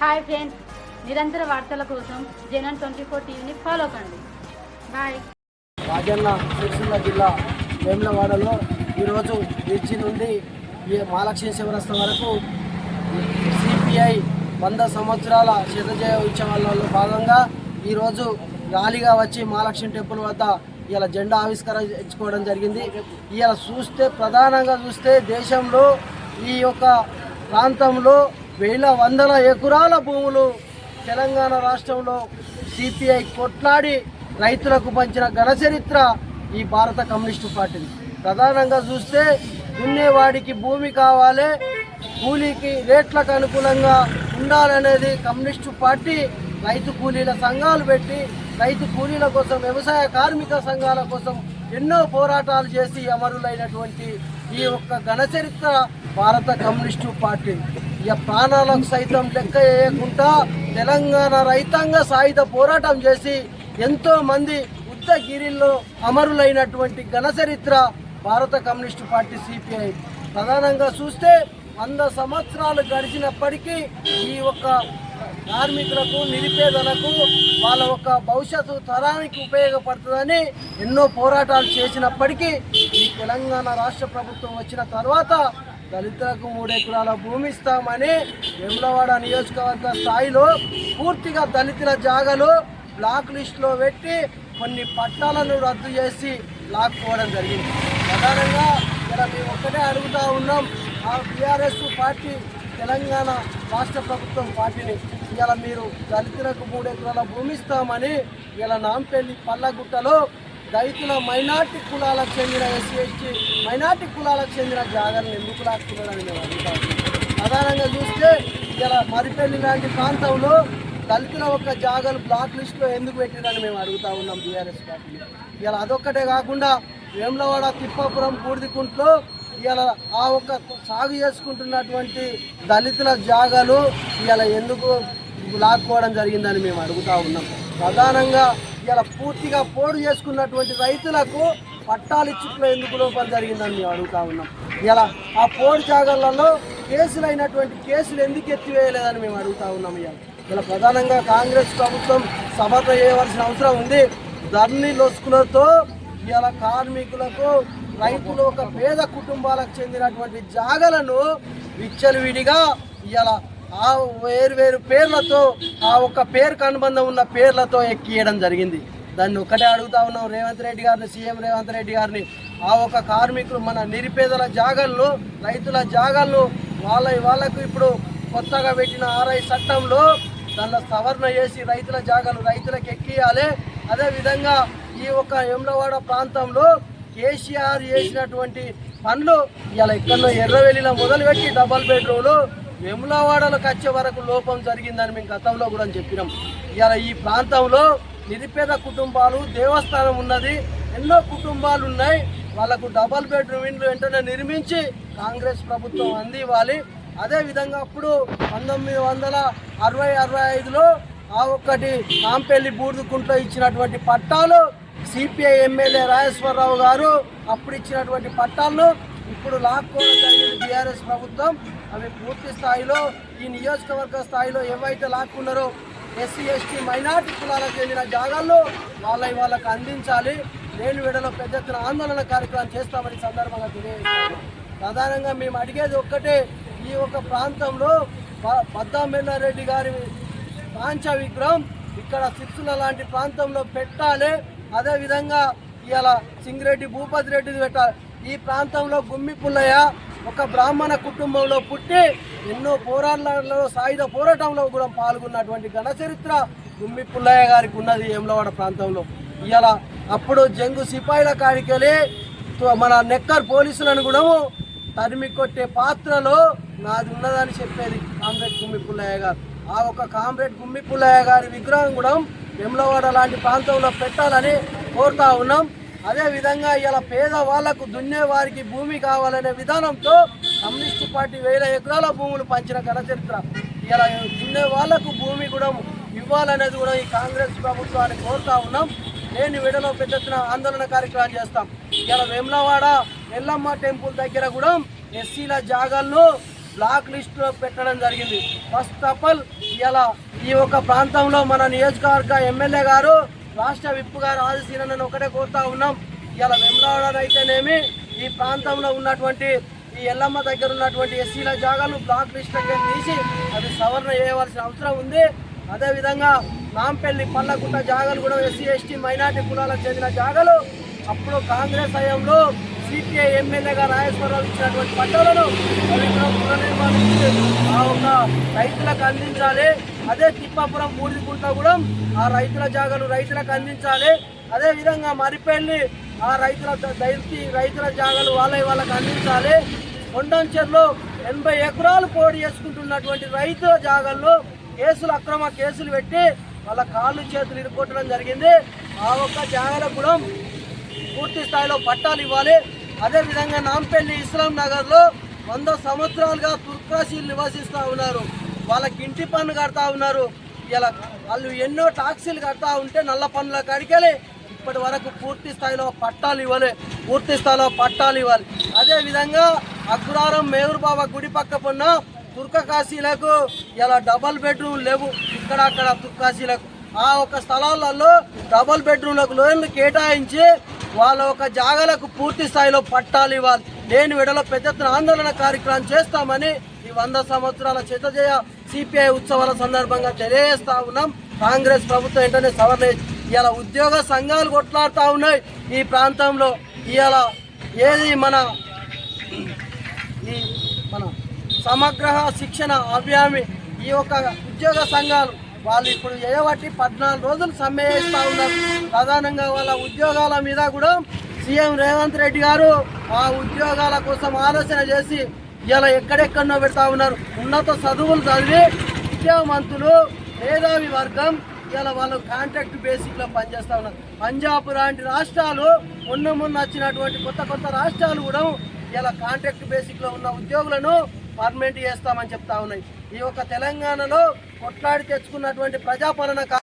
Hi friends నిరంతర వార్తల కోసం జనన్ ట్వంటీ ఫోర్ టీవీని ఫాలో కండి. బాయ్ రాజన్న సిరిసిల్ల జిల్లా వేములవాడలో ఈరోజు బ్రిడ్జి నుండి మహాలక్ష్మి శివరస్త వరకు సిపిఐ వంద సంవత్సరాల శతజయ ఉత్సవాలలో భాగంగా ఈరోజు ర్యాలీగా వచ్చి మహాలక్ష్మి టెంపుల్ వద్ద ఇలా జెండా ఆవిష్కరించుకోవడం జరిగింది. ఇలా చూస్తే ప్రధానంగా చూస్తే దేశంలో ఈ యొక్క ప్రాంతంలో వేల వందల ఎకరాల భూములు తెలంగాణ రాష్ట్రంలో సిపిఐ కొట్లాడి రైతులకు పంచిన ఘన చరిత్ర ఈ భారత కమ్యూనిస్టు పార్టీది. ప్రధానంగా చూస్తే దున్నేవాడికి భూమి కావాలి కూలీకి రేట్లకు అనుకూలంగా ఉండాలనేది కమ్యూనిస్టు పార్టీ రైతు కూలీల సంఘాలు పెట్టి రైతు కూలీల కోసం వ్యవసాయ కార్మిక సంఘాల కోసం ఎన్నో పోరాటాలు చేసి అమరులైనటువంటి ఈ యొక్క ఘన చరిత్ర భారత కమ్యూనిస్టు పార్టీ. ఇక ప్రాణాలకు సైతం లెక్క వేయకుండా తెలంగాణ రైతాంగ సాయుధ పోరాటం చేసి ఎంతో మంది ఉద్దగిరిల్లో అమరులైనటువంటి ఘన చరిత్ర భారత కమ్యూనిస్టు పార్టీ సిపిఐ. ప్రధానంగా చూస్తే వంద సంవత్సరాలు గడిచినప్పటికీ ఈ యొక్క కార్మికులకు నిరుపేదలకు వాళ్ళ యొక్క భవిష్యత్తు తరానికి ఉపయోగపడుతుందని ఎన్నో పోరాటాలు చేసినప్పటికీ ఈ తెలంగాణ రాష్ట్ర ప్రభుత్వం వచ్చిన తర్వాత దళితులకు మూడు ఎకరాల భూమి ఇస్తామని వెములవాడ నియోజకవర్గ స్థాయిలో పూర్తిగా దళితుల జాగాలు బ్లాక్ లిస్టులో పెట్టి కొన్ని పట్టాలను రద్దు చేసి లాక్కోవడం జరిగింది. ప్రధానంగా ఇక్కడ మేము ఒక్కటే అడుగుతా ఉన్నాం ఆ బీఆర్ఎస్ పార్టీ తెలంగాణ రాష్ట్ర ప్రభుత్వం పార్టీని ఇలా మీరు దళితులకు మూడు ఎకరాల భూమి ఇస్తామని ఇలా నాంపల్లి పల్లగుట్టలో దళితుల మైనార్టీ కులాలకు చెందిన ఎస్సీ ఎస్టీ మైనార్టీ కులాలకు చెందిన జాగరణ ఎందుకు లాక్కున్నారని మేము అడుగుతాం. ప్రధానంగా చూస్తే ఇలా మరిపల్లి లాంటి ప్రాంతంలో దళితుల ఒక జాగలు బ్లాక్ లిస్ట్లో ఎందుకు పెట్టిరని మేము అడుగుతా ఉన్నాం బీఆర్ఎస్ పార్టీని. ఇలా అదొక్కటే కాకుండా వేములవాడ తిప్పాపురం పూర్తికుంట్లో ఇలా ఆ ఒక్క సాగు చేసుకుంటున్నటువంటి దళితుల జాగాలు ఇలా ఎందుకు లాక్కోవడం జరిగిందని మేము అడుగుతా ఉన్నాం. ప్రధానంగా ఇలా పూర్తిగా పోడు చేసుకున్నటువంటి రైతులకు పట్టాలు ఇచ్చుట్లో ఎందుకు లోపల జరిగిందని మేము అడుగుతా ఉన్నాం. ఇలా ఆ పోడు జాగాలలో కేసులు అయినటువంటి కేసులు ఎందుకు ఎత్తివేయలేదని మేము అడుగుతా ఉన్నాం ఇలా ఇలా ప్రధానంగా కాంగ్రెస్ ప్రభుత్వం సమర్థ చేయవలసిన అవసరం ఉంది. ధర్నీ లొసుకులతో ఇవాళ కార్మికులకు రైతులు ఒక పేద కుటుంబాలకు చెందినటువంటి జాగలను విచ్చలవిడిగా ఇవాళ ఆ వేరు వేరు పేర్లతో ఆ ఒక్క పేరుకు అనుబంధం ఉన్న పేర్లతో ఎక్కియడం జరిగింది. దాన్ని ఒక్కటే అడుగుతా ఉన్నాం రేవంత్ రెడ్డి గారిని సీఎం రేవంత్ రెడ్డి గారిని. ఆ ఒక కార్మికులు మన నిరుపేదల జాగలను రైతుల జాగలను వాళ్ళ వాళ్ళకు ఇప్పుడు కొత్తగా పెట్టిన ఆర్ఐ చట్టంలో దానిలో సవరణ చేసి రైతుల జాగాలు రైతులకు ఎక్కియాలి. అదేవిధంగా ఈ యొక్క ఎమ్లవాడ ప్రాంతంలో కేసీఆర్ చేసినటువంటి పనులు ఇలా ఎక్కడో ఎర్రవెల్లిలో మొదలుపెట్టి డబల్ బెడ్రూమ్లు వెములవాడలకు వచ్చే వరకు లోపం జరిగిందని మేము గతంలో కూడా చెప్పినాం. ఇలా ఈ ప్రాంతంలో నిరుపేద కుటుంబాలు దేవస్థానం ఉన్నది ఎన్నో కుటుంబాలు ఉన్నాయి. వాళ్ళకు డబల్ బెడ్రూమ్ ఇండ్లు వెంటనే నిర్మించి కాంగ్రెస్ ప్రభుత్వం అందివ్వాలి. అదేవిధంగా అప్పుడు పంతొమ్మిది వందల అరవై అరవై ఐదులో ఆ ఒక్కటి నాంపల్లి బూర్దుకుంట్లో ఇచ్చినటువంటి పట్టాలు సిపిఐ ఎమ్మెల్యే రాజేశ్వరరావు గారు అప్పుడు ఇచ్చినటువంటి పట్టాలను ఇప్పుడు లాక్కోవడం జరిగింది బీఆర్ఎస్ ప్రభుత్వం. అవి పూర్తి స్థాయిలో ఈ నియోజకవర్గ స్థాయిలో ఏవైతే లాక్కున్నారో ఎస్సీ ఎస్టీ మైనార్టీ కులాలకు చెందిన జాగాల్లో వాళ్ళ వాళ్ళకు అందించాలి. నేను విడలో పెద్ద ఎత్తున ఆందోళన కార్యక్రమం చేస్తామని సందర్భంగా తెలియజేస్తాను ప్రధానంగా మేము అడిగేది ఒక్కటే ఈ ఒక ప్రాంతంలో పద్దామెల్లారెడ్డి గారి పాంచ విగ్రహం ఇక్కడ సిక్సుల లాంటి ప్రాంతంలో పెట్టాలి. అదేవిధంగా ఇవాళ సింగిరెడ్డి భూపతి రెడ్డి పెట్టాలి ఈ ప్రాంతంలో గుమ్మి పుల్లయ్య ఒక బ్రాహ్మణ కుటుంబంలో పుట్టి ఎన్నో పోరాటాలలో సాయుధ పోరాటంలో కూడా పాల్గొన్నటువంటి ఘన చరిత్ర గుమ్మి పుల్లయ్య గారికి ఉన్నది ఏమలవాడ ప్రాంతంలో. ఇవాళ అప్పుడు జంగు సిపాయిల కాడికెళ్ళి మన నెక్కర్ పోలీసులను కూడా తరిమి కొట్టే పాత్రలో నాది ఉన్నదని చెప్పేది కాంగ్రెస్ గుమ్మి పుల్లయ్య గారు. ఆ ఒక కామ్రేడ్ గుమ్మి పుల్లయ్య గారి విగ్రహం కూడా వెమ్లవాడ లాంటి ప్రాంతంలో పెట్టాలని కోరుతా ఉన్నాం. అదేవిధంగా ఇలా పేదవాళ్ళకు దున్నే వారికి భూమి కావాలనే విధానంతో కమ్యూనిస్టు పార్టీ వేల ఎకరాల భూములు పంచిన ఘన చరిత్ర. ఇలా దున్నే వాళ్ళకు భూమి కూడా ఇవ్వాలనేది కూడా ఈ కాంగ్రెస్ ప్రభుత్వాన్ని కోరుతా ఉన్నాం. లేని విడలో పెద్ద ఆందోళన కార్యక్రమాలు చేస్తాం. ఇలా వేములవాడ ఎల్లమ్మ టెంపుల్ దగ్గర కూడా ఎస్సీల జాగాల్లో బ్లాక్ లిస్టులో పెట్టడం జరిగింది. ఫస్ట్ ఆఫ్ ఆల్ ఇలా ఈ యొక్క ప్రాంతంలో మన నియోజకవర్గ ఎమ్మెల్యే గారు రాష్ట్ర విప్ గారు ఆదిశీనని ఒకటే కోరుతా ఉన్నాం. ఇలా వెమ్లాడనైతేనేమి ఈ ప్రాంతంలో ఉన్నటువంటి ఈ ఎల్లమ్మ దగ్గర ఉన్నటువంటి ఎస్సీల జాగాలు బ్లాక్ లిస్ట్ దగ్గర తీసి అది సవరణ చేయవలసిన అవసరం ఉంది. అదేవిధంగా నాంపల్లి పల్లకుంట జాగాలు కూడా ఎస్సీ ఎస్టీ మైనార్టీ కులాలకు చెందిన జాగాలు. అప్పుడు కాంగ్రెస్ హయాంలో సిపిఐ ఎమ్మెల్యేగా రాజేశ్వరరావు ఇచ్చినటువంటి పట్టాలను అవి ఆ ఒక రైతులకు అందించాలి. అదే తిప్పాపురం బూడిదిగుంట కూడా ఆ రైతుల జాగాలు రైతులకు అందించాలి. అదే విధంగా మరిపెల్లి ఆ రైతుల దైతి రైతుల జాగాలు వాళ్ళ వాళ్ళకి అందించాలి. కొండంచెర్లో ఎనభై ఎకరాలు పోటీ చేసుకుంటున్నటువంటి రైతుల జాగాల్లో కేసులు అక్రమ కేసులు పెట్టి వాళ్ళ కాళ్ళు చేతులు ఇరుకొట్టడం జరిగింది. ఆ ఒక్క జాగాలకు కూడా పూర్తి స్థాయిలో పట్టాలు ఇవ్వాలి. అదేవిధంగా నాంపల్లి ఇస్లాం నగర్లో వంద సంవత్సరాలుగా తుర్కాశీలు నివసిస్తూ ఉన్నారు. వాళ్ళకి ఇంటి పన్ను కడతా ఉన్నారు. ఇలా వాళ్ళు ఎన్నో టాక్సీలు కడతా ఉంటే నల్ల పన్నుల కడికెళ్ళి ఇప్పటి వరకు పూర్తి స్థాయిలో పట్టాలు ఇవ్వాలి. పూర్తి స్థాయిలో పట్టాలు ఇవ్వాలి. అదేవిధంగా అగ్రారం మేయూర్ బాబా గుడి పక్కపున్న తుర్కకాశీలకు ఇలా డబల్ బెడ్రూమ్ లేవు. ఇక్కడ అక్కడ తుర్కాశీలకు. ఆ ఒక స్థలాలలో డబల్ బెడ్రూమ్లకు లోన్లు కేటాయించి వాళ్ళ ఒక జాగాలకు పూర్తి స్థాయిలో పట్టాలు ఇవ్వాలి. లేని విడలో పెద్ద ఎత్తున ఆందోళన కార్యక్రమం చేస్తామని ఈ వంద సంవత్సరాల చిత్తజయ సిపిఐ ఉత్సవాల సందర్భంగా తెలియజేస్తా ఉన్నాం. కాంగ్రెస్ ప్రభుత్వం వెంటనే సవరణ ఇలా ఉద్యోగ సంఘాలు కొట్లాడుతూ ఉన్నాయి. ఈ ప్రాంతంలో ఇవాళ ఏది మన ఈ మన సమగ్ర శిక్షణ అభియామి ఈ యొక్క ఉద్యోగ సంఘాలు వాళ్ళు ఇప్పుడు చేయబట్టి పద్నాలుగు రోజులు సమ్మె చేస్తూ ఉన్నారు. ప్రధానంగా వాళ్ళ ఉద్యోగాల మీద కూడా సీఎం రేవంత్ రెడ్డి గారు ఆ ఉద్యోగాల కోసం ఆలోచన చేసి ఇలా ఎక్కడెక్కడో పెడతా ఉన్నారు. ఉన్నత చదువులు చదివి విద్యావంతులు మేధావి వర్గం ఇలా వాళ్ళు కాంట్రాక్ట్ బేసిక్లో పనిచేస్తూ ఉన్నారు. పంజాబ్ లాంటి రాష్ట్రాలు మొన్న మొన్న వచ్చినటువంటి కొత్త కొత్త రాష్ట్రాలు కూడా ఇలా కాంట్రాక్ట్ బేసిక్లో ఉన్న ఉద్యోగులను పర్మనెంట్ చేస్తామని చెప్తా ఉన్నాయి. ఈ యొక్క తెలంగాణలో కొట్లాడి తెచ్చుకున్నటువంటి ప్రజాపాలన కా-